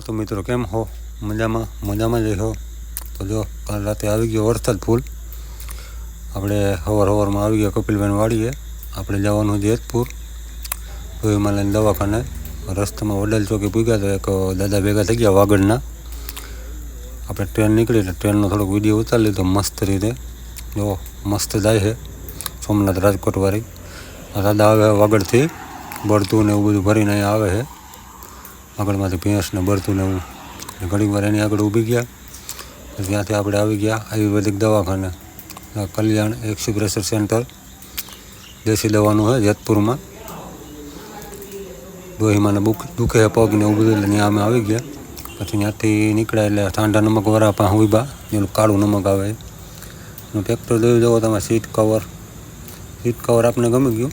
ચાલો તો મિત્રો કેમ હો મજામાં મજામાં જ હો તો જો કાલ રાતે આવી ગયો વરસાદ ફૂલ આપણે હવાર હવારમાં આવી ગયા કપિલબેન વાળીએ આપણે જવાનું જેતપુર તો હિમાલયન દવાખાને રસ્તામાં વડેલ ચોકી પૂગ્યા તો એક દાદા ભેગા થઈ ગયા વાગડના આપણે ટ્રેન નીકળી એટલે ટ્રેનનો થોડોક વિડીયો ઉતારી લીધો મસ્ત રીતે જો મસ્ત જાય છે સોમનાથ રાજકોટવાળી દાદા આવે વાગડથી બળતું ને એવું બધું ભરીને અહીંયા આવે છે આગળમાંથી ભેંસને બરતું ને એવું એટલે વાર એની આગળ ઊભી ગયા ત્યાંથી આપણે આવી ગયા આયુર્વેદિક દવાખાને કલ્યાણ એક્સપ્રેશર સેન્ટર દેશી દવાનું છે જેતપુરમાં ડોહીમાને બુક દુખે પગને એવું બધું એટલે ત્યાં અમે આવી ગયા પછી ત્યાંથી નીકળ્યા એટલે ઠાંડા નમક વરા પાસે ઉભા એનું કાળું નમક આવે ટ્રેક્ટર જોઈ જવો તમે સીટ કવર સીટ કવર આપને ગમી ગયું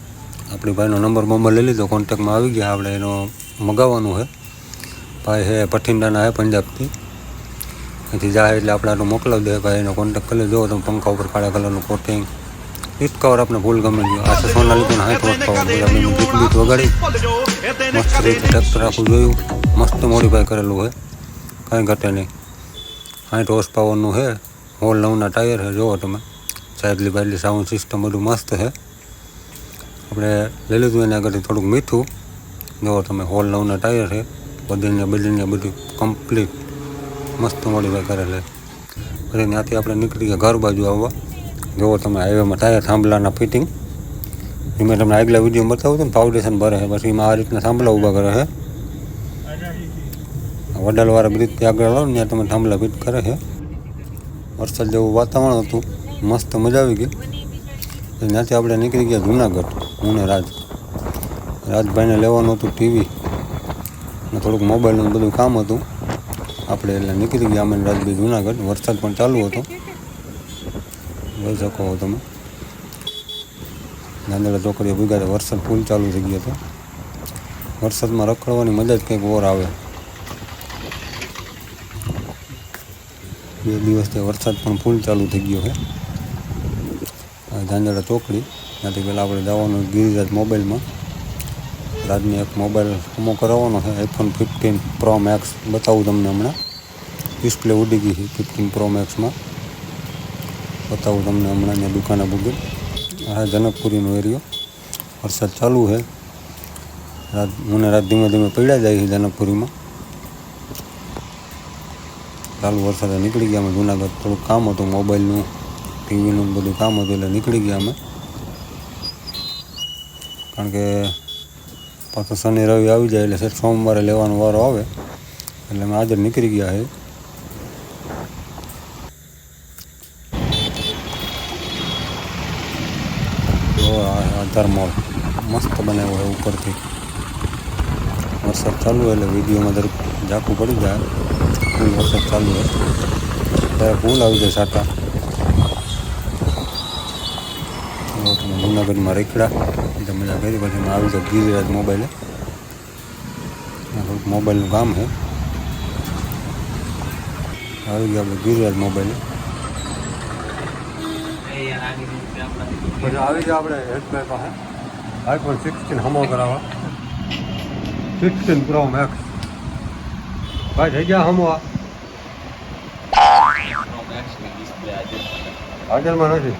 આપણી ભાઈનો નંબર બમ્બર લઈ લીધો કોન્ટેક્ટમાં આવી ગયા આપણે એનો મગાવવાનું છે આ હે પઠિંડા ના આ પંજાબ થી આથી જાહે એટલે આપડાનું મોકલાવ દે ભાઈ એનો કોન્ટેક્ટ કર લેજો જો તો પંખા ઉપર કાલે કલરનું કોટિંગ ફિટકાવર આપણે ભૂલ ગમ્યું આ સોનાનું પણ આખો ખરો તો આપણે યુપીલીક વગાડે તો તરા ખુયો મસ્ત મોડિફાય કરેલું હે કઈ ગટ એને આ ghost power નું હે હોલ 9 ના ટાયર છે જો તમે સાદલી બાદલી સાઉન્ડ સિસ્ટમ બધું મસ્ત છે આપણે લઈ લઉં એના અગળે થોડું મીઠું જો તમે હોલ 9 ના ટાયર છે બગેન ગબલને બધું કમ્પ્લીટ મસ્ત મોળે કરેલ ઘરે ન્યાથી આપણે નીકળી ગયા ઘર बाजू આવો જો તમે હાઈવે માં タイヤ થામલાના ફિટિંગ એમે તમને આગલા વિડિયો માં બતાવું છું પાવડર સન બરે છે બસ ઈ માં આ રીતે થામલા ઊભા કરે છે આ બડલવારા વૃદ્ધિ આગળ હો ને તમે થામલા ફિટ કરે છે અર્ષદ જેવું વાતાવરણ હતું મસ્ત મજા આવી ગઈ ન્યાથી આપણે નીકળી ગયા જૂનાગઢ ઉણેરાજ રાજભાઈ ને લેવાનું હતું ટીવી ને થોડુંક મોબાઈલનું બધું કામ હતું આપણે એટલે નીકળી ગયા અમે રાજબી જુનાગઢ વરસાદ પણ ચાલુ હતો જોઈ શકો હો તમે નાંદેડા ચોકડીએ ભૂગા વરસાદ ફૂલ ચાલુ થઈ ગયો હતો વરસાદમાં રખડવાની મજા જ કંઈક ઓર આવે બે દિવસથી વરસાદ પણ ફૂલ ચાલુ થઈ ગયો છે ધાંધેડા ચોકડી ત્યાંથી પહેલાં આપણે જવાનું ગિરિરાજ મોબાઈલમાં આજની એક મોબાઈલ અમો કરાવવાનો છે આઈફોન ફિફ્ટીન પ્રો મેક્સ બતાવું તમને હમણાં ડિસ્પ્લે ઉડી ગઈ છે ફિફ્ટીન પ્રો મેક્સમાં બતાવું તમને હમણાં અહીંયા દુકાને બુગી આ જનકપુરીનો એરિયો વરસાદ ચાલુ છે રાત મને રાત ધીમે ધીમે પડ્યા જાય છે જનકપુરીમાં ચાલુ વરસાદ નીકળી ગયા અમે જુનાગઢ થોડુંક કામ હતું મોબાઈલનું ટીવીનું બધું કામ હતું એટલે નીકળી ગયા અમે કારણ કે તો સન રવી આવી જાય એટલે સફામવારે લેવાનો વારો આવે એટલે અમે આદર નીકળી ગયા હે તો આ આદર મોસ્ત બને હોય ઉપરથી ઓર સ チャンネル વીડિયો માં દેખાડવું પડી જા કોઈ વરસાદ ચાલે છે દેખું લાગી જા સાટા જુનાગઢમાં રેખડા એટલે મજા કરી પછી આવી તો ગિરિરાજ મોબાઈલે મોબાઈલનું કામ છે આવી ગયા આપણે ગિરિરાજ મોબાઈલ પછી આવી ગયા આપણે હેડભાઈ પાસે આઈફોન સિક્સટીન હમો કરાવવા સિક્સટીન પ્રો મેક્સ ભાઈ થઈ ગયા હમો હાજરમાં નથી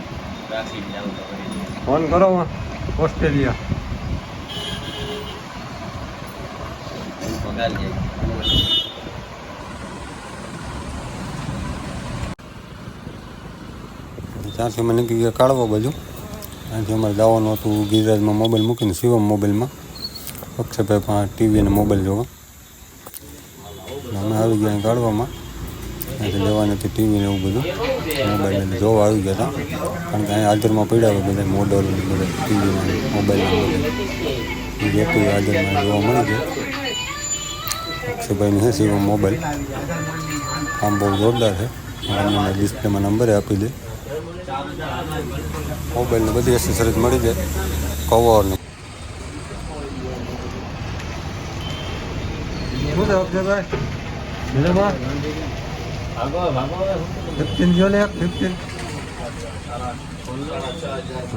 ફોન કરો ઓસ્ટ્રેલિયા ત્યાંથી અમે નીકળી ગયા કાળવા બાજુ ત્યાંથી અમારે જવાનું હતું ગિરિરાજમાં મોબાઈલ મૂકીને શિવમ મોબાઈલમાં અક્ષયભાઈ ટીવી અને મોબાઈલ જોવા અમે આવી ગયા કાઢવામાં એટલે લેવા ટીવી ને એવું બધું મોબાઈલ જોવા આવી ગયા હતા કારણ કે અહીંયા હાજરમાં પડ્યા હોય બધા મોડલ બધા ટીવીમાં મોબાઈલ બધું હાજરમાં જોવા મળી ગયું અક્ષયભાઈની છે શિવમ મોબાઈલ આમ બહુ જોરદાર છે મને ડિસ્પ્લેમાં નંબરે આપી દે મોબાઈલને બધી એસેસરીઝ મળી જાય કવરને શું છે બગવો બગવો ગટિન જો લે 15 સારા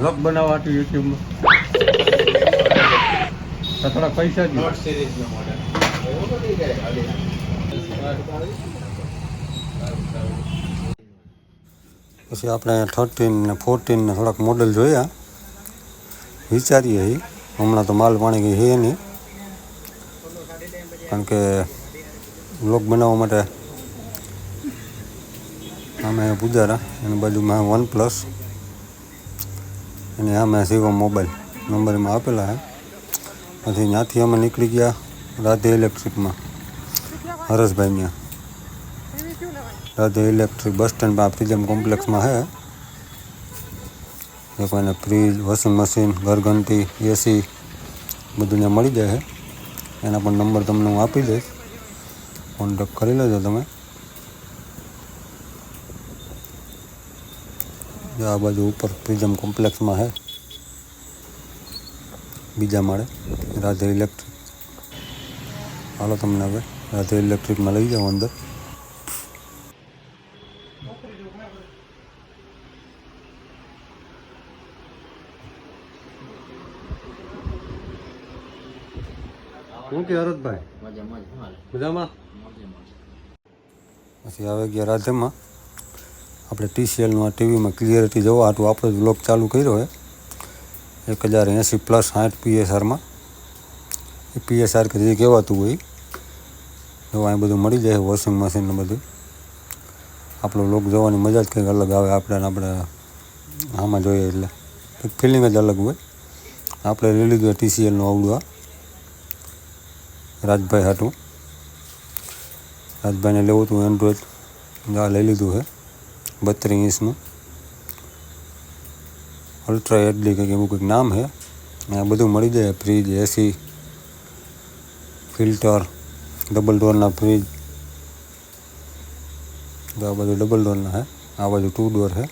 લોક બનાવતી YouTube માં તો થોડા પૈસા નોટ સિરીઝ નો મોડેલ એવો ન દેખાય આલી પછી આપણે 13 ને 14 ને થોડક મોડેલ જોયા વિચારી એ હમણાં તો માલ પાણી ગઈ હે ની કારણ કે બ્લોગ બનાવવામાં મે ગુજરાત અને बाजू માં OnePlus અને આ મેસીકો મોબાઈલ નંબર માં આપેલા આથી ન્યાથી અમે નીકળી ગયા રાધે ઇલેક્ટ્રિક માં હરસભાઈયા એની શું લેવા રાધે ઇલેક્ટ્રિક બસટન બા પ્રિઝમ કોમ્પ્લેક્સ માં હે મે પાના પ્રીઝ વસન મશીન વર્ગંતી એસી બધું જ મળી ગયે છે એના પર નંબર તમને આપી દે ઓન ડો કરી લેજો તમે જે આ બાજુ ઉપર પ્રિઝમ કોમ્પ્લેક્સમાં છે બીજા માળે રાધે ઇલેક્ટ્રિક હાલો તમને હવે રાધે ઇલેક્ટ્રિકમાં લઈ જાઓ અંદર શું કે હરતભાઈ મજામાં પછી આવે ગયા રાધેમાં આપડે TCL નો ટીવી માં ક્લિયરિટી જોવો આટુ આપણું બ્લોગ ચાલુ કર્યો હે 1080 + 60 PSr માં PSr કરી દીધું કેવાતું હોય તો આ બધું મળી જાય વોશિંગ મશીનનું બધું આપણો બ્લોગ જોવાની મજા જ કંઈક અલગ આવે આપડાના આપડા આમાં જોઈએ એટલે ક્લિનિંગ જ અલગ હોય આપડે લી લી TCL નો આવડવા રાજભાઈ હાટુ રાજભાઈને લેવડું Android ના લઈ લીધું હે बत रही हैं इसमें अल्ट्रा एड लेकर के वो एक नाम है यहाँ बधु मड़ी जाए fridge A C filter double डोरना fridge तो आ बजू डबल डोरना है आ बाजू टू डोर है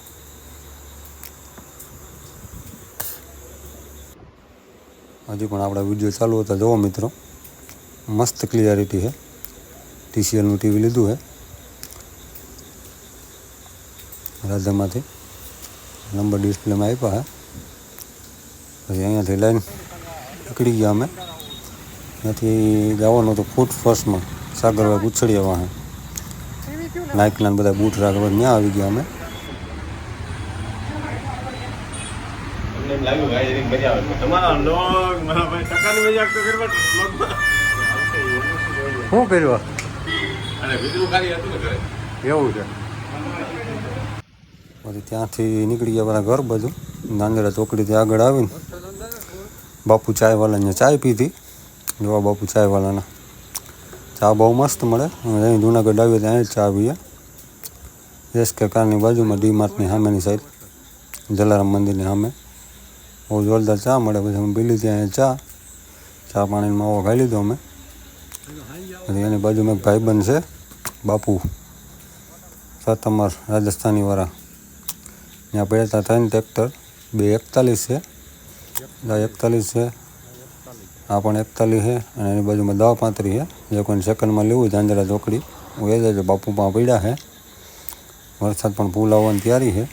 हजूप आप विडियो चालू होता जो मित्रों मस्त क्लियरिटी है टीसीएल टीवी लीधु है રાધામાંથી નંબર ડિસ્પ્લેમાં આપ્યા હે પછી અહીંયાથી લઈને નીકળી ગયા અમે ત્યાંથી જવાનું હતું ફૂટ ફર્સ્ટમાં સાગરભાઈ ઉછળ્યા વાહે નાઇકના બધા બૂટ રાખવા ત્યાં આવી ગયા અમે શું કર્યું એવું છે त्याड़ी गया घर बाजू नांदेड़ा चौकड़ी थी आगे आई बापू चाय वाला ने चाय पी थी जो बापू चाय वाला ना चा बहु मस्त मे जूनागढ़ आए थे चा पीए यश के कार बाजू में डी मार्ट हाँ साइड जलाराम मंदिर हामे बहुत जोरदार चा मे पे पीली थी अँ चा चा पानी में मवा खाई लीधो अमें बाजू में एक भाई बन से बापू सतमर राजस्थानी वाला यहाँ पर तथा ट्रेक्टर बे एकतालीस है एकतालीस है आप एकतालीस है बाजू में दवा पात्र है जो कोई सेकंड में लेव झांजरा चौकड़ी वो ये बापू पा पीड़ा है वरसाद फूल आ तैयारी है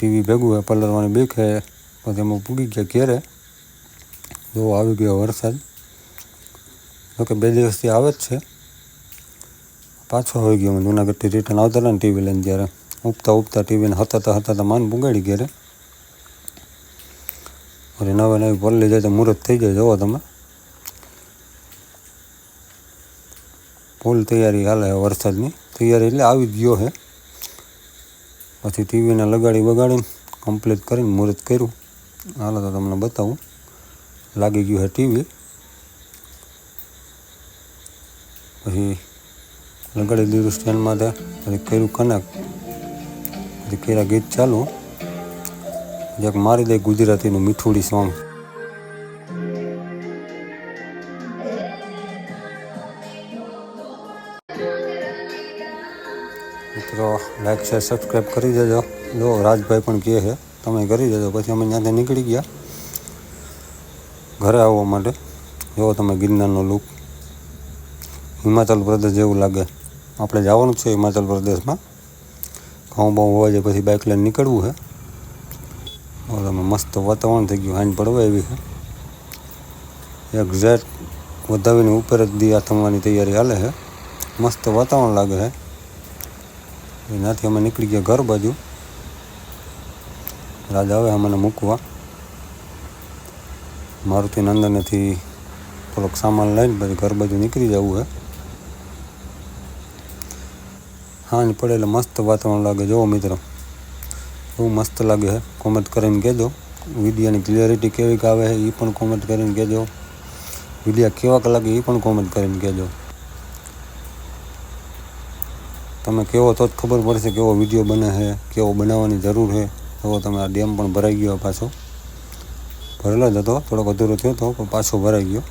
टीवी भेगू है पलर वाने बीक है पे में पूगी गया घेर है जो आ गया वरसाद जो कि बे दिवस आए पाछों हो गया जूनागढ़ रिटर्न आता टीवी लेने तरह ઉપતા ઉપતા ટીવી ને હતાતા હતાતા માન બુંગાડી ગેરે અને નોવા ને પોર લીજો તો મૂર્ત થઈ ગયો જોવો તમે પોલ તૈયારી હાલે વર્ષતની તૈયારી એટલે આવી ગયો છે પછી ટીવી ને લગાડી બગાડીને કમ્પલીટ કરીને મૂર્ત કર્યું હાલો તો તમને બતાવું લાગી ગયો છે ટીવી અહીં લગાડી દીધો સ્ટીલ માં દે કરી કણક દીકરા ગીત ચાલુ જેક મારી દે ગુજરાતીનું મીઠુડી સોંગ મિત્રો લાઈક શેર સબસ્ક્રાઈબ કરી દેજો જો રાજભાઈ પણ કહે છે તમે કરી દેજો પછી અમે ત્યાંથી નીકળી ગયા ઘરે આવવા માટે જોવો તમે ગિરનારનો લુક હિમાચલ પ્રદેશ જેવું લાગે આપણે જવાનું છે હિમાચલ પ્રદેશમાં ખાઉં બાઉં હોવા પછી બાઇક લઈને નીકળવું છે બરાબર મસ્ત વાતાવરણ થઈ ગયું હાંજ પડવા એવી છે એક્ઝેક્ટ વધાવીને ઉપર જ દિયા થવાની તૈયારી હાલે છે મસ્ત વાતાવરણ લાગે છે એનાથી અમે નીકળી ગયા ઘર બાજુ રાજા આવે અમને મૂકવા મારુતિ નંદનેથી થોડોક સામાન લઈને પછી ઘર બાજુ નીકળી જવું હે હાંજ પડે એટલે મસ્ત વાતાવરણ લાગે જુઓ મિત્રો એવું મસ્ત લાગે છે કોમેન્ટ કરીને કહેજો વિડીયોની ક્લિયરિટી કેવી આવે છે એ પણ કોમેન્ટ કરીને કહેજો વિડીયા કેવાક લાગે એ પણ કોમેન્ટ કરીને કહેજો તમે કેવો તો જ ખબર પડશે કેવો વિડીયો બને છે કેવો બનાવવાની જરૂર છે એવો તમે આ ડેમ પણ ભરાઈ ગયો પાછો ભરેલો જ હતો થોડોક અધૂરો થયો હતો પણ પાછો ભરાઈ ગયો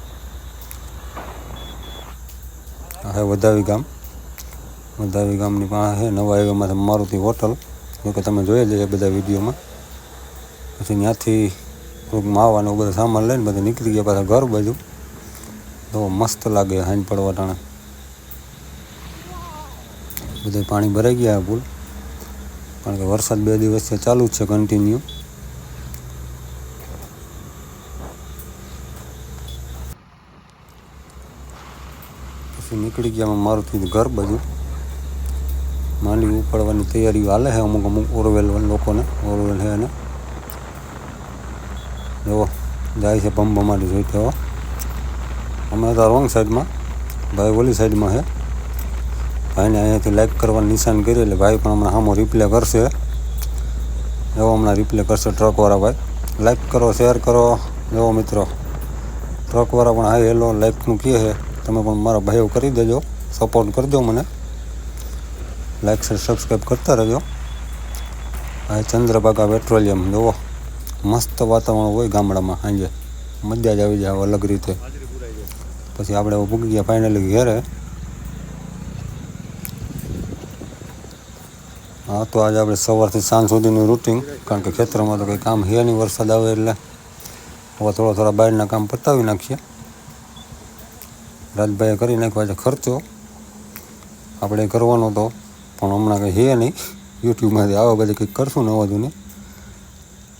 હવે વધાવી ગામ મધાવી ગામની પાસે છે નવા એવામાં મારુતિ હોટલ જોકે તમે જોઈ લેજો બધા વિડીયોમાં પછી ત્યાંથી થોડુંક માવાનું બધું સામાન લઈને બધું નીકળી ગયા પાછા ઘર બાજુ તો મસ્ત લાગે હાંજ પડવા ટાણે બધે પાણી ભરાઈ ગયા પુલ કારણ કે વરસાદ બે દિવસથી ચાલુ જ છે કન્ટિન્યુ પછી નીકળી ગયા મારુતિ ઘર બાજુ માંડવી ઉપાડવાની તૈયારીઓ હાલે છે અમુક અમુક ઓરવેલ લોકોને ઓરવેલ છે અને જુઓ જાય છે પંપ અમારી જોઈ તેઓ અમે હતા રોંગ સાઈડમાં ભાઈ ઓલી સાઈડમાં છે ભાઈને અહીંયાથી લાઇક કરવાનું નિશાન કરી એટલે ભાઈ પણ હમણાં સામો રિપ્લે કરશે એવો હમણાં રિપ્લે કરશે ટ્રકવાળા ભાઈ લાઇક કરો શેર કરો એવો મિત્રો ટ્રકવાળા પણ હા હેલો લાઈકનું કહે છે તમે પણ મારા ભાઈઓ કરી દેજો સપોર્ટ કરજો મને લાઈક શેર સબસ્ક્રાઈબ કરતા રહેજો આ ચંદ્રભાગા પેટ્રોલિયમ જુઓ મસ્ત વાતાવરણ હોય ગામડામાં સાંજે મજા જ આવી જાય અલગ રીતે પછી આપણે પૂકી ગયા ફાઇનલી ઘેરે હા તો આજે આપણે સવારથી સાંજ સુધીનું રૂટિન કારણ કે ખેતરમાં તો કંઈ કામ છે નહીં વરસાદ આવે એટલે હવે થોડા થોડા બહારના કામ પતાવી નાખીએ રાજભાઈએ કરી નાખ્યો આજે ખર્ચો આપણે કરવાનો હતો પણ હમણાં કંઈ હે નહીં યુટ્યુબમાંથી આવા બધી કંઈક કરશું નવા જૂને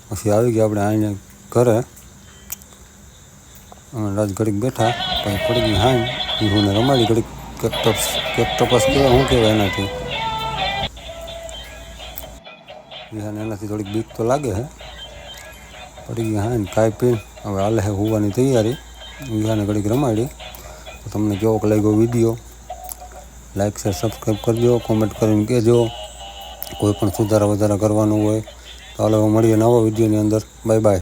પછી આવી ગયા આપણે આવીને ઘરે અમે રાત ઘડીક બેઠા પછી પડી ગઈ હાઈ વિહુને રમાડી ઘડીક કેપ્ટપ્સ કેપ્ટપસ કહેવાય શું કહેવાય એનાથી વિહાને એનાથી થોડીક બીક તો લાગે હે પડી ગઈ હાઈ ખાઈ પીને હવે હાલે હે હોવાની તૈયારી વિહાને ઘડીક રમાડી તમને કેવો લાગ્યો વિડીયો લાઇક શેર સબસ્ક્રાઈબ કરજો કોમેન્ટ કરીને કહેજો કોઈ પણ સુધારા વધારા કરવાનું હોય તો હાલો મળીએ નવા વિડીયોની અંદર બાય બાય